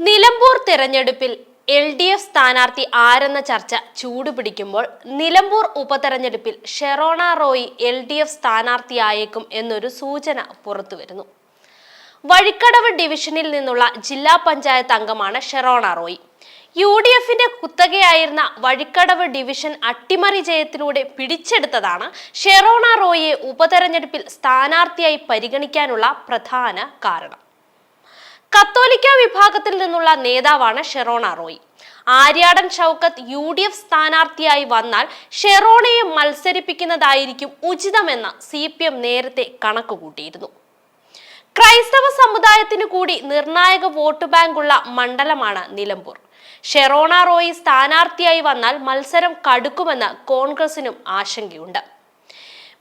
നിലമ്പൂർ തെരഞ്ഞെടുപ്പിൽ L D F സ്ഥാനാർത്ഥി ആരെന്ന ചർച്ച ചൂടുപിടിക്കുമ്പോൾ നിലമ്പൂർ ഉപതെരഞ്ഞെടുപ്പിൽ Sherona Roy L D F സ്ഥാനാർത്ഥിയായേക്കും എന്നൊരു സൂചന പുറത്തുവരുന്നു. വഴിക്കടവ് ഡിവിഷനിൽ നിന്നുള്ള ജില്ലാ പഞ്ചായത്ത് അംഗമാണ് ഷെറോണ റോയി. യു ഡി എഫിന്റെ കുത്തകയായിരുന്ന വഴിക്കടവ് ഡിവിഷൻ അട്ടിമറി ജയത്തിലൂടെ പിടിച്ചെടുത്തതാണ് ഷെറോണ റോയിയെ ഉപതെരഞ്ഞെടുപ്പിൽ സ്ഥാനാർത്ഥിയായി പരിഗണിക്കാനുള്ള പ്രധാന കാരണം. കത്തോലിക്ക വിഭാഗത്തിൽ നിന്നുള്ള നേതാവാണ് Sherona Roy. Aryadan Shoukath U D F സ്ഥാനാർത്ഥിയായി വന്നാൽ ഷെറോണയെ മത്സരിപ്പിക്കുന്നതായിരിക്കും ഉചിതമെന്ന് സി പി എം നേരത്തെ കണക്കുകൂട്ടിയിരുന്നു. ക്രൈസ്തവ സമുദായത്തിനു കൂടി നിർണായക വോട്ട് ബാങ്കുള്ള മണ്ഡലമാണ് നിലമ്പൂർ. ഷെറോണ റോയി സ്ഥാനാർത്ഥിയായി വന്നാൽ മത്സരം കടുക്കുമെന്ന് കോൺഗ്രസിനും ആശങ്കയുണ്ട്.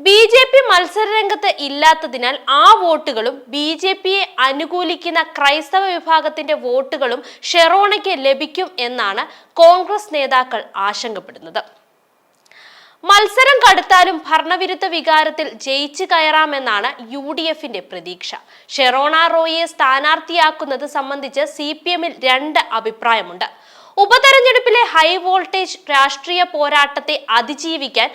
ബി ജെ പി മത്സരരംഗത്ത് ഇല്ലാത്തതിനാൽ ആ വോട്ടുകളും ബി ജെ പിയെ അനുകൂലിക്കുന്ന ക്രൈസ്തവ വിഭാഗത്തിന്റെ വോട്ടുകളും ഷെറോണയ്ക്ക് ലഭിക്കും എന്നാണ് കോൺഗ്രസ് നേതാക്കൾ ആശങ്കപ്പെടുന്നത്. മത്സരം കടുത്താലും ഭരണവിരുദ്ധ വികാരത്തിൽ ജയിച്ചു കയറാമെന്നാണ് യു ഡി എഫിന്റെ പ്രതീക്ഷ. ഷെറോണ റോയിയെ സ്ഥാനാർത്ഥിയാക്കുന്നത് സംബന്ധിച്ച് സി പി എമ്മിൽ രണ്ട് അഭിപ്രായമുണ്ട്. ഉപതെരഞ്ഞെടുപ്പിലെ ഹൈ വോൾട്ടേജ് രാഷ്ട്രീയ പോരാട്ടത്തെ അതിജീവിക്കാൻ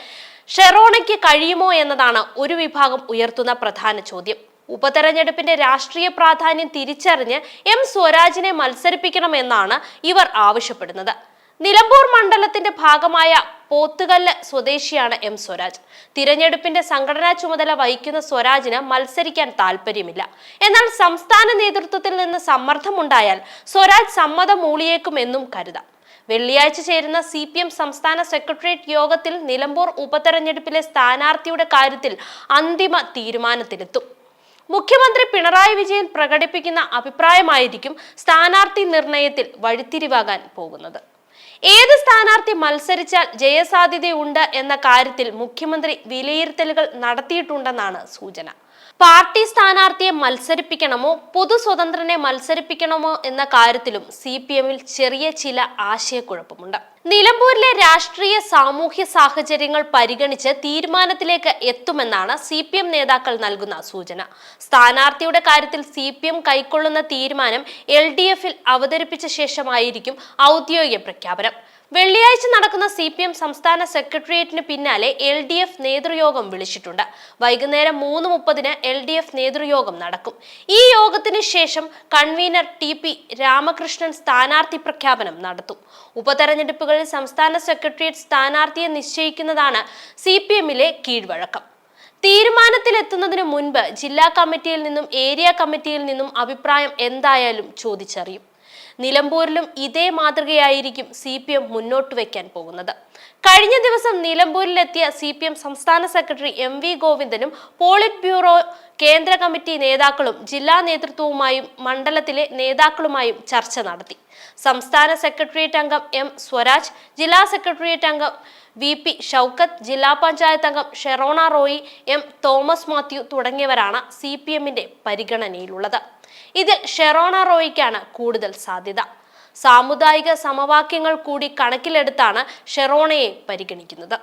ഷെറോണയ്ക്ക് കഴിയുമോ എന്നതാണ് ഒരു വിഭാഗം ഉയർത്തുന്ന പ്രധാന ചോദ്യം. ഉപതെരഞ്ഞെടുപ്പിന്റെ രാഷ്ട്രീയ പ്രാധാന്യം തിരിച്ചറിഞ്ഞ് എം സ്വരാജിനെ മത്സരിപ്പിക്കണമെന്നാണ് ഇവർ ആവശ്യപ്പെടുന്നത്. നിലമ്പൂർ മണ്ഡലത്തിന്റെ ഭാഗമായ പോത്തുകല്ല് സ്വദേശിയാണ് എം സ്വരാജ്. തിരഞ്ഞെടുപ്പിന്റെ സംഘടനാ ചുമതല വഹിക്കുന്ന സ്വരാജിന് മത്സരിക്കാൻ താല്പര്യമില്ല എന്നാൽ സംസ്ഥാന നേതൃത്വത്തിൽ നിന്ന് സമ്മർദ്ദമുണ്ടായാൽ സ്വരാജ് സമ്മതം മൂളിയേക്കുമെന്നും കരുതാം. വെള്ളിയാഴ്ച ചേരുന്ന സി പി എം സംസ്ഥാന സെക്രട്ടേറിയറ്റ് യോഗത്തിൽ നിലമ്പൂർ ഉപതെരഞ്ഞെടുപ്പിലെ സ്ഥാനാർത്ഥിയുടെ കാര്യത്തിൽ അന്തിമ തീരുമാനത്തിലെത്തും. മുഖ്യമന്ത്രി പിണറായി വിജയൻ പ്രകടിപ്പിക്കുന്ന അഭിപ്രായമായിരിക്കും സ്ഥാനാർത്ഥി നിർണയത്തിൽ വഴിത്തിരിവാകാൻ പോകുന്നത്. ഏത് സ്ഥാനാർത്ഥി മത്സരിച്ചാൽ ജയസാധ്യതയുണ്ട് എന്ന കാര്യത്തിൽ മുഖ്യമന്ത്രി വിലയിരുത്തലുകൾ നടത്തിയിട്ടുണ്ടെന്നാണ് സൂചന. പാർട്ടി സ്ഥാനാർത്ഥിയെ മത്സരിപ്പിക്കണമോ? പൊതു സ്വതന്ത്രനെ മത്സരിപ്പിക്കണമോ? എന്ന കാര്യത്തിലും സി പി എമ്മിൽ ചെറിയ ചില ആശയക്കുഴപ്പമുണ്ട്. നിലമ്പൂരിലെ രാഷ്ട്രീയ സാമൂഹ്യ സാഹചര്യങ്ങൾ പരിഗണിച്ച് തീരുമാനത്തിലേക്ക് എത്തുമെന്നാണ് സി പി എം നേതാക്കൾ നൽകുന്ന സൂചന. സ്ഥാനാർത്ഥിയുടെ കാര്യത്തിൽ സി പി എം കൈക്കൊള്ളുന്ന തീരുമാനം എൽ ഡി എഫിൽ അവതരിപ്പിച്ച ശേഷമായിരിക്കും ഔദ്യോഗിക പ്രഖ്യാപനം. വെള്ളിയാഴ്ച നടക്കുന്ന സി പി എം സംസ്ഥാന സെക്രട്ടേറിയറ്റിന് പിന്നാലെ എൽ ഡി എഫ് നേതൃയോഗം വിളിച്ചിട്ടുണ്ട്. വൈകുന്നേരം മൂന്ന് മുപ്പതിന് എൽ ഡി എഫ് നേതൃയോഗം നടക്കും. ഈ യോഗത്തിന് ശേഷം കൺവീനർ ടി പി രാമകൃഷ്ണൻ സ്ഥാനാർത്ഥി പ്രഖ്യാപനം നടത്തും. ഉപതെരഞ്ഞെടുപ്പുകളിൽ സംസ്ഥാന സെക്രട്ടേറിയറ്റ് സ്ഥാനാർത്ഥിയെ നിശ്ചയിക്കുന്നതാണ് സി പി എമ്മിലെ കീഴ്വഴക്കം. തീരുമാനത്തിലെത്തുന്നതിന് മുൻപ് ജില്ലാ കമ്മിറ്റിയിൽ നിന്നും ഏരിയ കമ്മിറ്റിയിൽ നിന്നും അഭിപ്രായം എന്തായാലും ചോദിച്ചറിയും. നിലമ്പൂരിലും ഇതേ മാതൃകയായിരിക്കും സി പി എം മുന്നോട്ട് വയ്ക്കാൻ പോകുന്നത്. കഴിഞ്ഞ ദിവസം നിലമ്പൂരിലെത്തിയ സി പി എം സംസ്ഥാന സെക്രട്ടറി എം വി ഗോവിന്ദനും പോളിറ്റ് ബ്യൂറോ കേന്ദ്ര കമ്മിറ്റി നേതാക്കളും ജില്ലാ നേതൃത്വവുമായും മണ്ഡലത്തിലെ നേതാക്കളുമായും ചർച്ച നടത്തി. സംസ്ഥാന സെക്രട്ടേറിയറ്റ് അംഗം എം സ്വരാജ് ജില്ലാ സെക്രട്ടേറിയറ്റ് അംഗം വി പി ഷൗക്കത്ത് ജില്ലാ പഞ്ചായത്ത് അംഗം ഷെറോണ റോയി എം തോമസ് മാത്യു തുടങ്ങിയവരാണ് സി പി എമ്മിന്റെ പരിഗണനയിലുള്ളത്. ഇതിൽ ഷെറോണ റോയ്ക്കാണ് കൂടുതൽ സാധ്യത. സാമുദായിക സമവാക്യങ്ങൾ കൂടി കണക്കിലെടുത്താണ് ഷെറോണയെ പരിഗണിക്കുന്നത്.